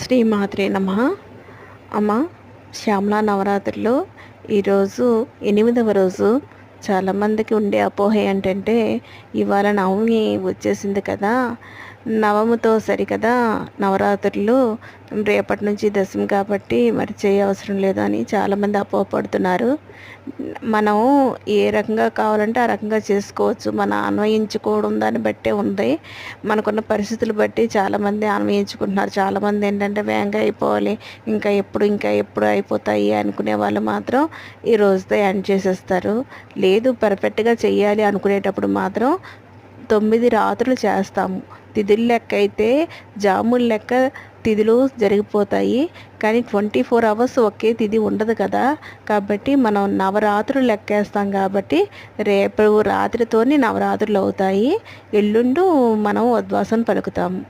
శ్రీ నమ. అమ్మ శ్యామలా నవరాత్రిలో ఈరోజు ఎనిమిదవ రోజు చాలామందికి ఉండే అపోహ ఏంటంటే ఇవాళ నవమి వచ్చేసింది కదా. నవముతో సరికదా నవరాత్రులు రేపటి నుంచి దశమి కాబట్టి మరి చేయవసరం లేదు అని చాలామంది అపోహపడుతున్నారు. మనం ఏ రకంగా కావాలంటే ఆ రకంగా చేసుకోవచ్చు. మనం అన్వయించుకోవడం దాన్ని బట్టే ఉంది. మనకున్న పరిస్థితులు బట్టి చాలామంది అన్వయించుకుంటున్నారు. చాలామంది ఏంటంటే వేగంగా అయిపోవాలి. ఇంకా ఎప్పుడు ఇంకా ఎప్పుడు అయిపోతాయి అనుకునే వాళ్ళు మాత్రం ఈ రోజుతో ఎండ్ చేసేస్తారు. లేదు పర్ఫెక్ట్గా చేయాలి అనుకునేటప్పుడు మాత్రం తొమ్మిది రాత్రులు చేస్తాము. తిథుల లెక్క అయితే జాముల లెక్క తిథులు జరిగిపోతాయి. కానీ ట్వంటీ ఫోర్ అవర్స్ ఒకే తిథి ఉండదు కదా. కాబట్టి మనం నవరాత్రులు లెక్కేస్తాం కాబట్టి రేపు రాత్రితోని నవరాత్రులు అవుతాయి. ఎల్లుండు మనం ఉద్వాసం పలుకుతాము